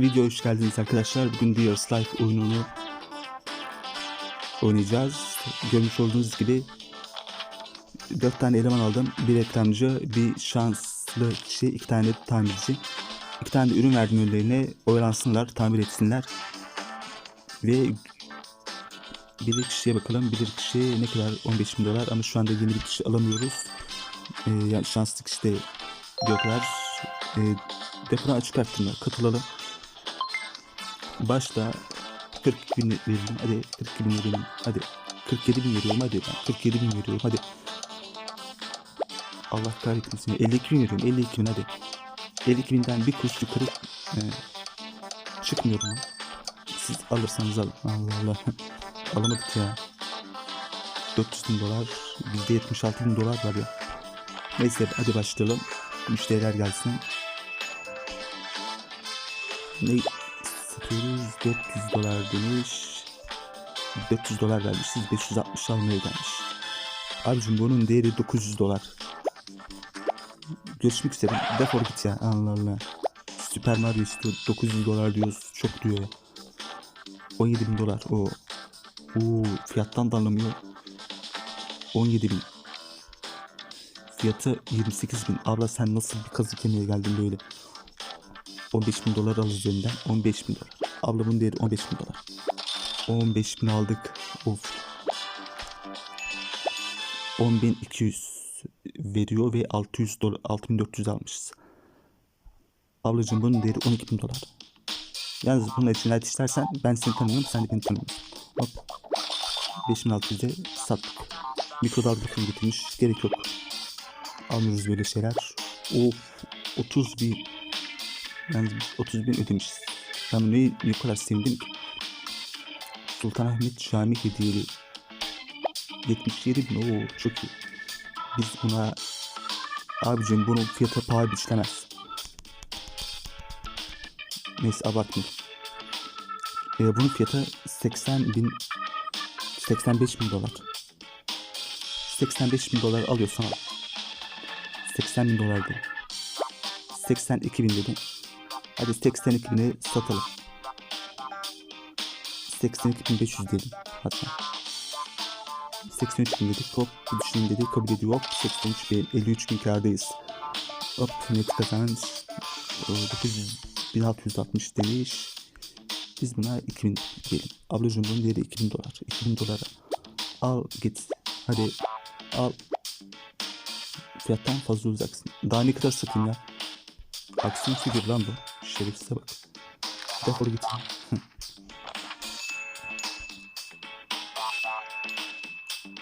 Videoya hoş geldiniz arkadaşlar. Bugün Dears Life oyununu oynayacağız. Görmüş olduğunuz gibi 4 tane eleman aldım. Bir reklamcı, bir şanslı kişi, iki tane de tamirci. İki tane de ürün verdim önlerine. Oyalansınlar, tamir etsinler. Ve bir kişiye bakalım. Bir kişi ne kadar? 15 bin dolar ama şu anda yeni bir kişi alamıyoruz. Ee, yani şanslı kişi de kadar. Ee, depodan açık arttırma. Katılalım. Başta 40 bin verelim. Hadi 42 bin verelim. Hadi 47 bin veriyorum. Hadi ben 47 bin veriyorum. Hadi. Allah kahretmesin. 52 bin veriyorum. 52 bin hadi. 52 binden bir kuruş yukarı e, çıkmıyorum. Siz alırsanız alın. Allah Allah. Alamadık ya. 400 bin dolar. Bizde 76 bin dolar var ya. Neyse hadi başlayalım. Müşteriler gelsin. Ne satıyoruz? 400 dolar demiş. 400 dolar vermiş. Siz 560 almaya gelmiş. Abicim bunun değeri 900 dolar. Görüşmek üzere. Defol git ya. Allah Allah. Süper Mario istiyor. 900 dolar diyoruz. Çok diyor ya. 17 bin dolar. O. Oo, fiyattan da anlamıyor. 17 bin. Fiyatı 28 bin. Abla sen nasıl bir kazık yemeye geldin böyle? 15 bin dolar al üzerinden. 15 bin dolar. Abla bunun değeri 15 bin dolar. 15 bin aldık. Of. 10.200 veriyor ve 600 dolar 6400 almışız. Ablacığım bunun değeri 12 bin dolar. Yalnız bunun için net istersen ben seni tanımıyorum sen de beni tanımıyorsun. Hop. 5600'e sattık. Mikrodalga fırın getirmiş. Gerek yok. Almıyoruz böyle şeyler. Of 30 bin. Yani 30 bin ödemişiz. Ben neyi ne kadar sevindim ki. Sultanahmet Cami hediyeli. 77 bin. Oo çok iyi. Biz buna abicim bunun fiyatı paha biçilemez. Neyse abartmayayım. Ee, bunun fiyatı 80 bin 85 bin dolar. 85 bin dolar alıyorsan al. 80 bin dolar de. 82 bin dedim. Hadi 82 bini satalım. 82 bin 500 diyelim hatta. 83 bin dedik hop bir düşüneyim dedi kabul ediyor hop 83 bin 53 bin kardayız. Hop net kazanç e, 900 1660 demiş. Biz buna 2000 diyelim. Ablacığım bunun değeri 2000 dolar. 2000 dolara al git. Hadi al. Fiyattan fazla uzaksın. Daha ne kadar satayım ya? Aksiyon figür lan bu. Şerefsize bak. Defol git.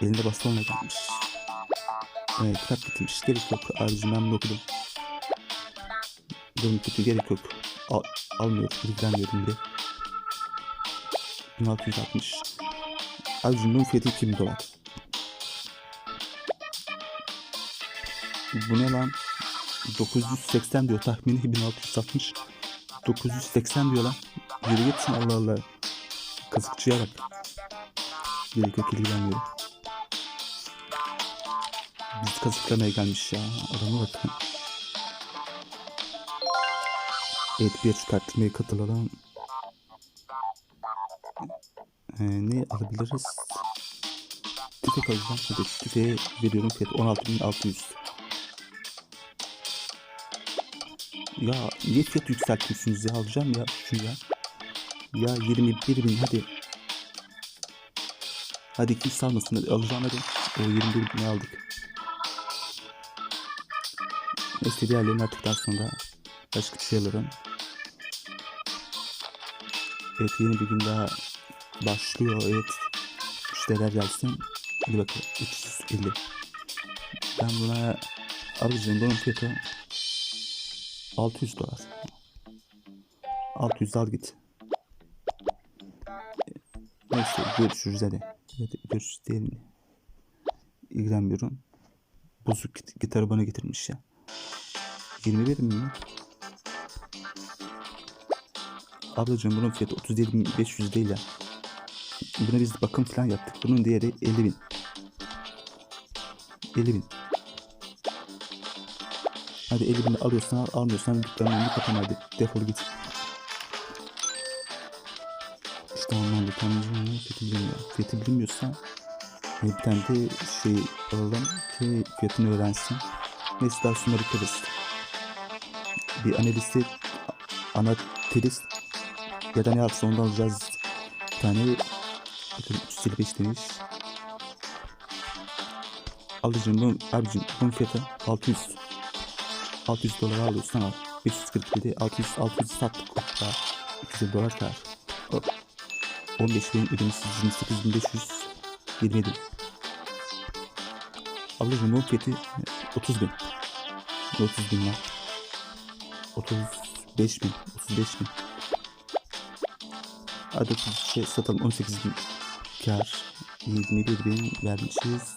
Elinde bastonla gelmiş. Evet, kitap getirmiş. Gerek yok. Bunu okudum. Durum kötü gerek yok. Al, almıyorum. İlgilenmiyorum bile. 1660. Abicim bunun fiyatı 2000 dolar. Bu ne lan? 980 diyor tahmini 1660. 980 diyor lan. Yürü gitsin Allah Allah. Kazıkçıya bak. Gerek yok ilgilenmiyorum. Biz kazıklamaya gelmiş ya. Adama bak. Evet bir çıkartmaya katılalım. Ee, ne alabiliriz? Tüfek alacağım. Hadi tüfeğe veriyorum fiyatı 16.600. Ya niye fiyat yükseltiyorsunuz ya alacağım ya şunu ya. Ya 21 bin hadi. Hadi kim salmasın hadi alacağım hadi. O 21 bin aldık. Neyse diğerlerini artık daha sonra başka bir şey alırım. Evet yeni bir gün daha başlıyor evet. Müşteriler gelsin. Hadi bakalım 350. Ben buna abicim bunun fiyatı 600 dolar. 600 al git. Ee, neyse görüşürüz hadi. hadi görüşürüz değil mi? İlgilenmiyorum. Bozuk git gitarı bana getirmiş ya. 21 mi ya? Ablacığım bunun fiyatı 37.500 değil ya. Buna biz bakım falan yaptık. Bunun değeri 50.000. 50.000. Hadi 50 bin alıyorsan al, almıyorsan dükkanın önünü kapan hadi. Defol git. İşte anlamda tanrıcı Fethi bilmiyor. Fethi bilmiyorsa bir tane de şey alalım ki fiyatını öğrensin. Neyse daha sonra bakarız. Bir analisti, anatrist ya da ne yapsa ondan alacağız. Bir tane bakın 355 demiş. Alıcım bu, abicim bunun fiyatı 600. 600 dolar alıyorsan al. 547 600 600 sattık. Hoppa. 200 dolar kar. Hop. 15 bin ödemesiz 28500 27. Ablacım bunun fiyatı 30 bin. 30 bin var. 35 bin. 35 bin. Hadi 30 şey satalım 18 bin. Kar. 21 bin vermişiz.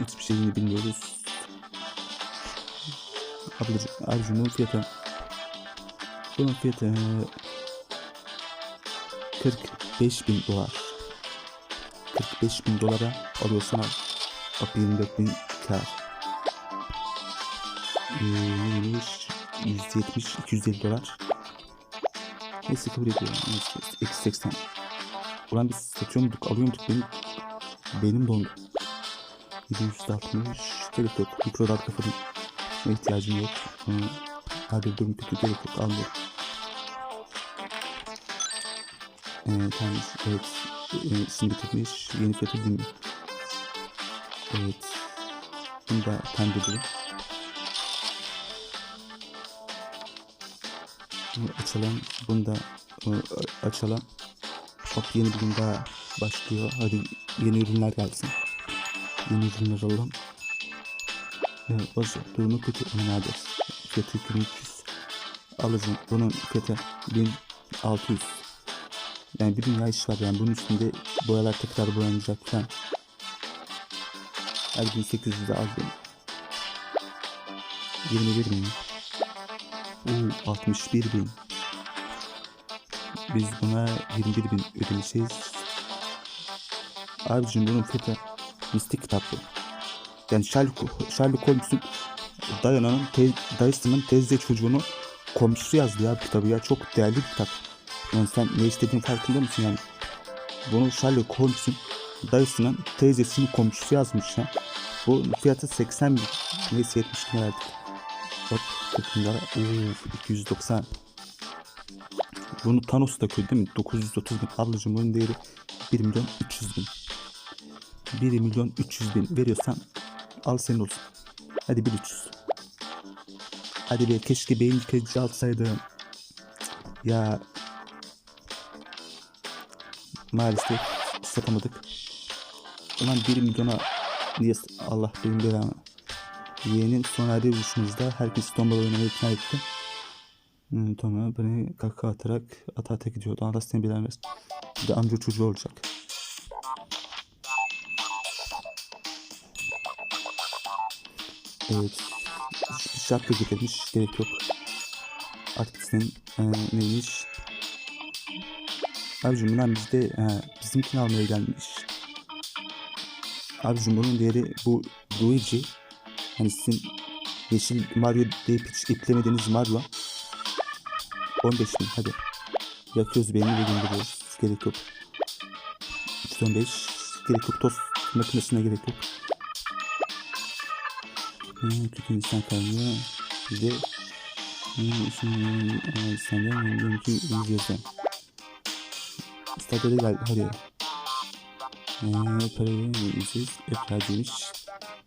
Hiçbir şeyini bilmiyoruz. Ablacım, bunun fiyatı bunun fiyatı eee, 45 bin dolar. 45 bin dolara alıyorsan al. Bak 24 bin kar. Ee, neymiş? 170, 250 dolar. Neyse kabul ediyorum. Neyse, eksi 80. Ulan biz satıyor muyduk, alıyor muyduk? Benim, benim dondu. 760. Gerek yok. Mikrodalga fırın. İhtiyacım yok. Hadi durum kötü gerek yok. Almıyorum. Ee, tamam, evet. Ee, şimdi bitirmiş. Yeni fiyatı bilmiyorum. Evet. Bunu da pembe açalım. Bunu da e, açalım. Hop yeni bir gün daha başlıyor. Hadi yeni ürünler gelsin. Yeni ürünler alalım. Bozu. Durumu kötü. Hadi. Fiyatı 2300. Alacağım. Bunun fiyatı 1600. Yani bir dünya iş var yani bunun üstünde boyalar tekrar boyanacak falan. Her 1800'de az benim. 21 bin. Oo, 61 bin. Biz buna 21 bin ödemişiz. Abicim bunun fiyatı mistik kitaplı. Yani Sherlock, Sherlock Holmes'un Diana'nın te, dayısının teyze çocuğunu komşusu yazdı ya bu kitabı ya. Çok değerli bir kitap. Yani sen ne istediğin farkında mısın yani? Bunu Sherlock Holmes'un dayısının teyzesinin komşusu yazmış ya. Bu fiyatı 80 bin. Neyse 70 bin verdik. Hop 40 bin. Uf 290. Bunu Thanos koydu değil mi? 930 bin. Ablacım bunun değeri 1 milyon 300 bin. 1 milyon 300 bin veriyorsan al senin olsun. Hadi 1300. Hadi be keşke beyin yıkayıcı alsaydım. Ya maalesef satamadık. Ulan 1 milyona niye Allah benim belamı. Yeğenin son halde buluşumuzda herkes tombala oynamaya ikna etti. Hmm, tamam beni kaka atarak ata ata gidiyordu. Allah seni bilemez. Bir de amca çocuğu olacak. Evet. Şapka getirmiş. Gerek yok. Artık senin e, neymiş? Abicim bunlar bizde e, bizimkini almaya gelmiş. Abicim bunun değeri bu Luigi. Hani sizin yeşil Mario deyip hiç iplemediğiniz Mario. 15 bin hadi. Yakıyoruz beynini ve gönderiyoruz. Gerek yok. 315. Gerek yok. Tost makinesine gerek yok. Hmm, kötü insan kalmıyor. Bir de hmm, şimdi e, senden benimki yüz yazan. Stadyada gel hadi. Eee parayı ücretsiz öpler demiş.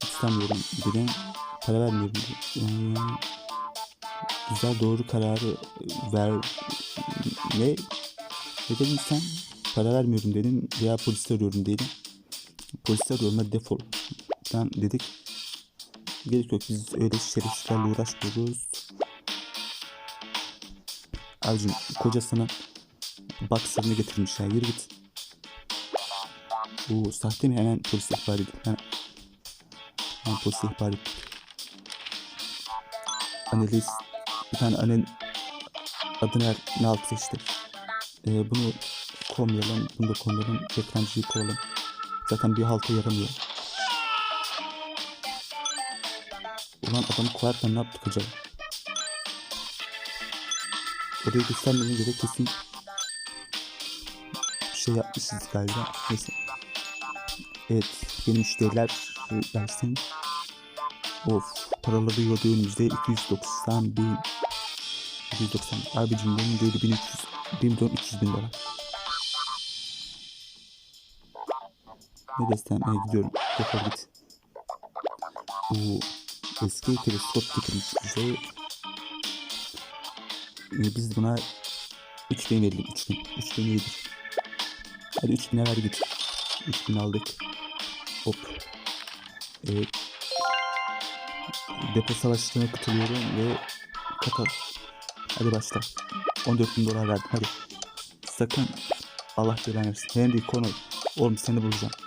İstemiyorum dedim. Para vermiyorum. Eee, güzel doğru kararı ver ne dedin sen para vermiyorum dedim veya polisi arıyorum dedim polisi arıyorum hadi defol ben dedik gerek yok biz öyle şerefsizlerle uğraşmıyoruz. Abicim kocasına boxer'ını getirmiş ya. Yürü git. Bu sahte mi? Hemen polise ihbar edin. Hemen, hemen polise ihbar edin. Analiz bir tane annen adını ne altı seçti. Ee, bunu koymayalım, bunu da koymayalım, ekrancıyı koyalım. Zaten bir halta yaramıyor. Ulan adamı koyarken ne yaptık acaba? Orayı göstermeden göre kesin bir şey yapmışız galiba. Neyse. Evet. Benim müşteriler gelsin. Of. Paraları gördüğümüzde 290 bin 290 abicim benim değeri 1300 1 milyon 300 bin dolar. Ne desem e, gidiyorum. Defol git. Bu eski teleskop getirmiş bize. E, biz buna 3000 verelim 3000. 3000 iyidir. Hadi 3000'e ver git. 3000 aldık. Hop. Evet. Depo savaşlarına katılıyorum ve kapat. Hadi başla. 14 bin dolar verdim hadi. Sakın Allah belanı versin. Henry Connor. Oğlum seni bulacağım.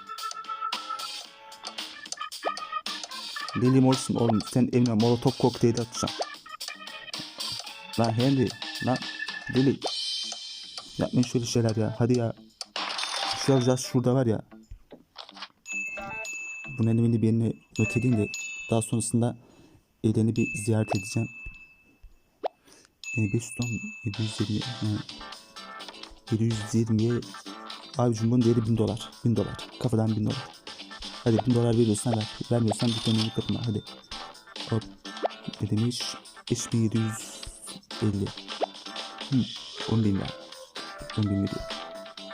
Lily Morrison oğlum sen evine molotof kokteyli atacağım. Lan Henry. Lan Lily. Yapmayın şöyle şeyler ya. Hadi ya. Şu alacağız şurada var ya. Bunun elemini bir yerine not edeyim de daha sonrasında Elen'i bir ziyaret edeceğim. E, 510 720 ha. 720'ye Abicim bunun değeri 1000 dolar. 1000 dolar. Kafadan 1000 dolar. Hadi 1000 dolar veriyorsan ver. Vermiyorsan dükkanını kapına. Hadi. Hop. Ne demiş? 5750. Hmm. 10 bin ver. 10 bin veriyor.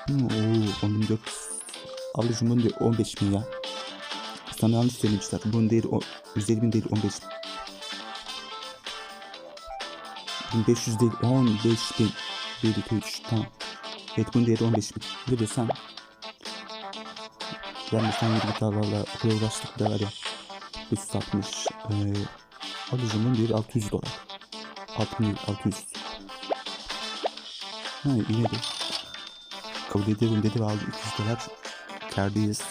Hmm, oo, 10 bin 400. Ablacım bunun değeri 15 bin ya. Sana yanlış söylemişler. Bunun değeri o- 150 bin değil 15 bin. 1500 değil 15 bin. 1, 2, 3 tamam. Evet bunun değeri 15 bin. Ne sen yedi gitarlarla okula ulaştık da var ya 360 ee, alıcım bunun değeri 600 dolar. 6000 600 ha yine de. Kabul ediyorum dedi ve aldı. 200 dolar. Kardayız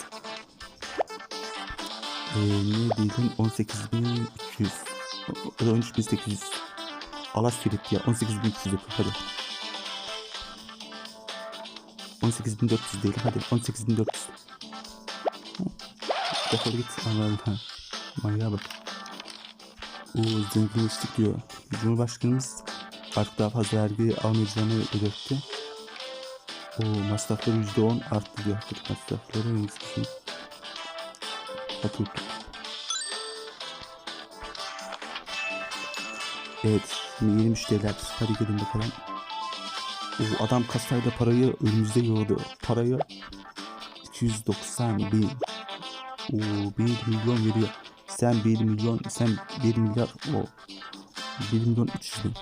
ee, ne dedim 18300 o da 13800 Allah sürekli ya. 18300 yapıyor hadi. 18400 değil hadi. 18400 Defol git. Allah Allah Manyağa bak. Oo zenginleştik diyor. Cumhurbaşkanımız artık daha fazla vergi almayacağını belirtti. O masrafları %10 arttı diyor. Masrafları %10 Bakın Evet şimdi yeni müşteriler. Hadi gelin bakalım. Oo, adam kasayla parayı önümüzde yoğurdu. Parayı 290 bin. Oo, 1 milyon veriyor. Sen 1 milyon, sen 1 milyar. O 1 milyon 300 bin.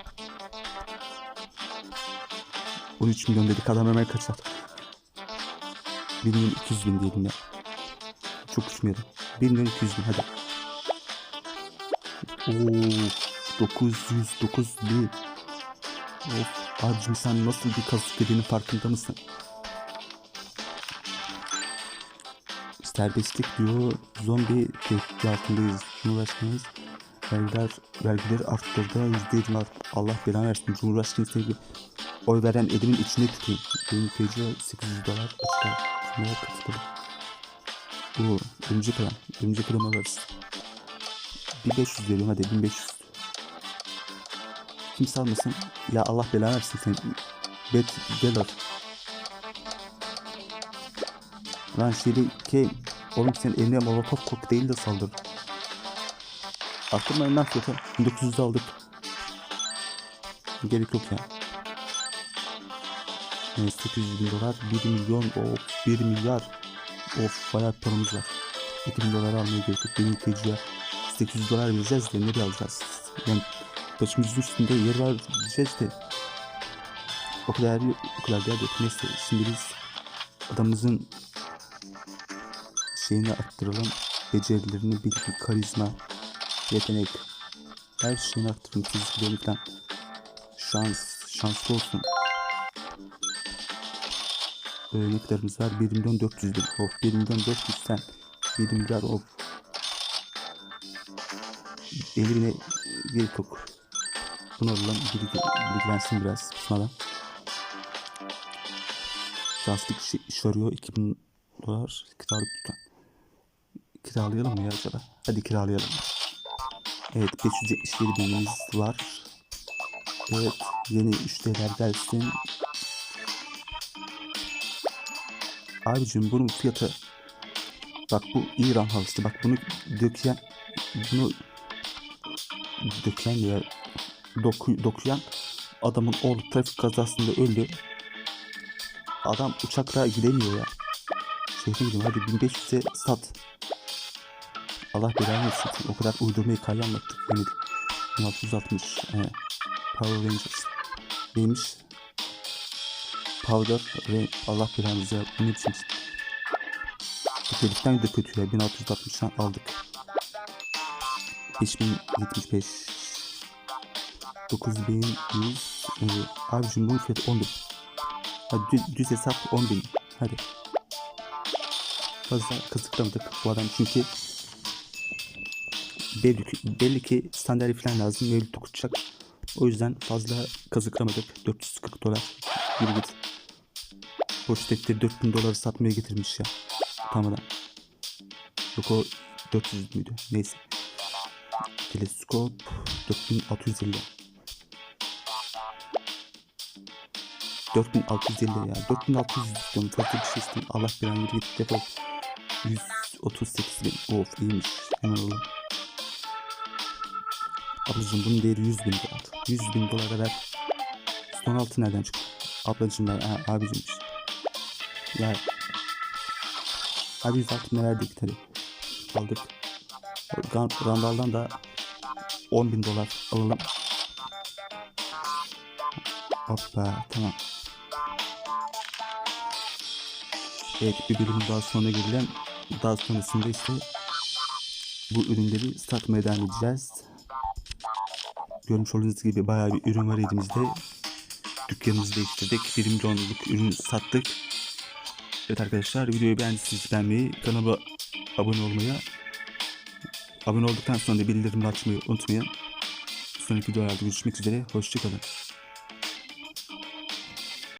13 milyon dedik adam hemen kaçar. 1 milyon 200 bin diyelim ya. Çok uçmayalım. 1 milyon 200 bin hadi. Oo, 909 bin. Of abicim sen nasıl bir kazık dediğinin farkında mısın? Serbestlik diyor. Zombi tehdidi altındayız. Cumhurbaşkanımız vergiler, vergileri arttırdı. %20 art. Allah belanı versin. Cumhurbaşkanı sevgi oy veren elimin içine tüküreyim. Benim tecrübe 800 dolar açıklar. Şunlara katıldım. Bu örümcek adam. Örümcek adam alırız. 1500 veriyorum hadi 1500. Kimse almasın. Ya Allah belanı versin seni. Bet Geller. Lan şeyde ki oğlum senin eline molotof kokteyli de saldır. Arttırmayın lan fiyatı. 1900'de aldık. Gerek yok ya. Evet, 800 bin dolar 1 milyon of 1 milyar of bayağı paramız var 2000 dolar almaya gerek yok benim tecrübe 800 dolar vereceğiz de nereye alacağız yani başımızın üstünde yer var diyeceğiz de o kadar o kadar değer yok neyse şimdi biz adamımızın şeyini arttıralım becerilerini bilgi karizma yetenek her şeyini arttırın fiziklerini falan şans şanslı olsun Örneklerimiz var. 1 milyon 400 bin. Of 1 milyon 400 sen. 1 milyar of. 50 bine gerek yok. Bunu alalım. Bilgi, bilgilensin biraz. Sonra. Şanslı kişi iş arıyor. 2000 dolar dükkan. Kiralayalım mı ya acaba? Hadi kiralayalım. Evet 577 binimiz var. Evet yeni müşteriler gelsin. Abicim bunun fiyatı bak bu İran halısı bak bunu döken bunu döken ya doku, dokuyan adamın oğlu trafik kazasında öldü. Adam uçakla gidemiyor ya. Şehre gidiyor hadi 1500'e sat. Allah belanı versin. O kadar uydurmayı kayı anlattık. Yemedik. 1660. Evet. Power Rangers. Neymiş? Powder ve Allah belanızı. Bu ne biçim? Bu heriften de kötü ya. 1660'dan aldık. 5075. 9100. Ee, abicim bunun fiyatı 10 bin. Hadi düz, düz hesap 10 bin. Hadi. Fazla kazıklamadık bu adam çünkü belli ki, belli ki sandalye falan lazım. Mevlüt okutacak. O yüzden fazla kazıklamadık. 440 dolar. Yürü git. Boş defteri 4000 doları satmaya getirmiş ya. Utanmadan. Yok o 400 müydü? Neyse. Teleskop 4650. 4650 ya. 4600 istiyorum. Fazla bir şey istiyorum. Allah belanı yürü git defol. 138 bin. Of iyiymiş. Hemen oğlum. Ablacım bunun değeri 100 bin dolar. 100 bin dolara ver. Son altı nereden çıktı? Ablacım ben ha, abicimmiş. Ya. Abi 106 ne verdik tabi. Aldık. Randal'dan da 10 bin dolar alalım. Hoppa tamam. Evet bir bölümün daha sonuna gelelim. Daha sonrasında işte bu ürünleri satmaya devam edeceğiz. Görmüş olduğunuz gibi bayağı bir ürün var elimizde. Dükkanımızı değiştirdik. 1 milyonluk ürün sattık. Evet arkadaşlar videoyu beğendiyseniz beğenmeyi, kanala abone olmayı, abone olduktan sonra da bildirimleri açmayı unutmayın. Sonraki videolarda görüşmek üzere. Hoşçakalın.